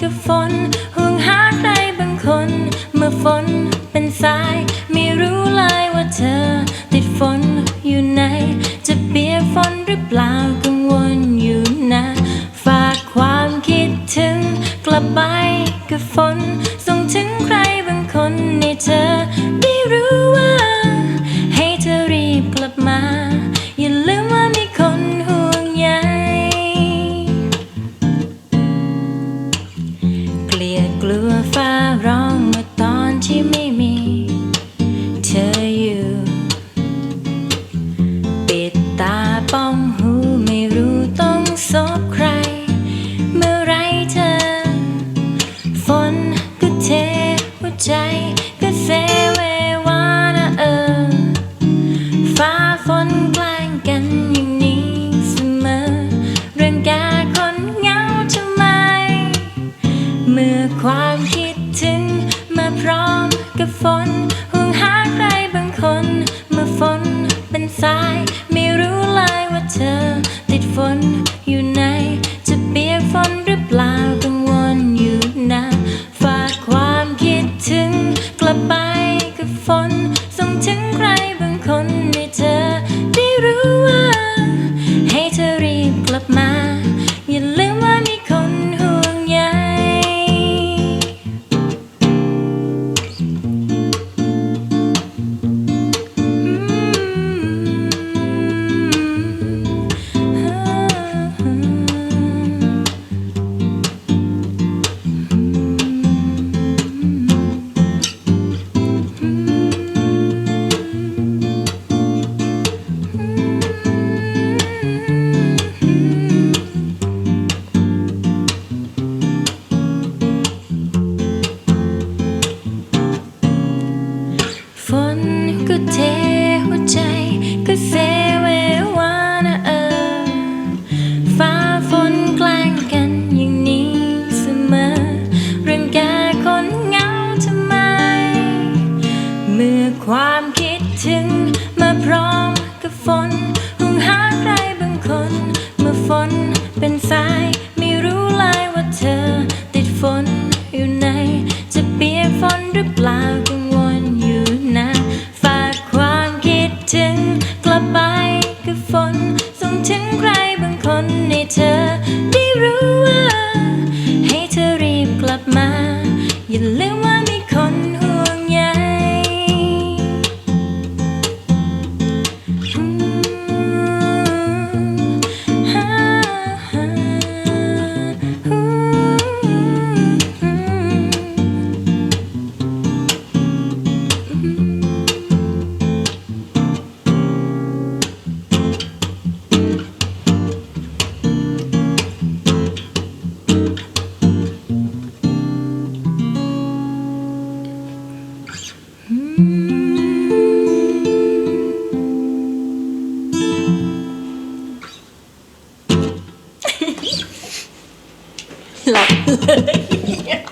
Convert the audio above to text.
กับฝนห่วงหาใครบางคน เมื่อฝนเป็นสาย ไม่รู้เลยว่าเธอ ติดฝนอยู่ไหน จะเปียกฝนหรือเปล่า 送天。 ฝนก็เทหัวใจก็เซเววานะเออ ฟ้าฝนแกล้งกันอย่างนี้เสมอ เรื่องแกคนเหงาทำไม เมื่อความคิดถึงมาพร้อมกับฝนหุงหาใครบางคน เมื่อฝนเป็นสายไม่รู้เลยว่าเธอ ติดฝนอยู่ไหนจะเปียกฝนหรือเปล่า คนในเธอได้รู้ Làm gì?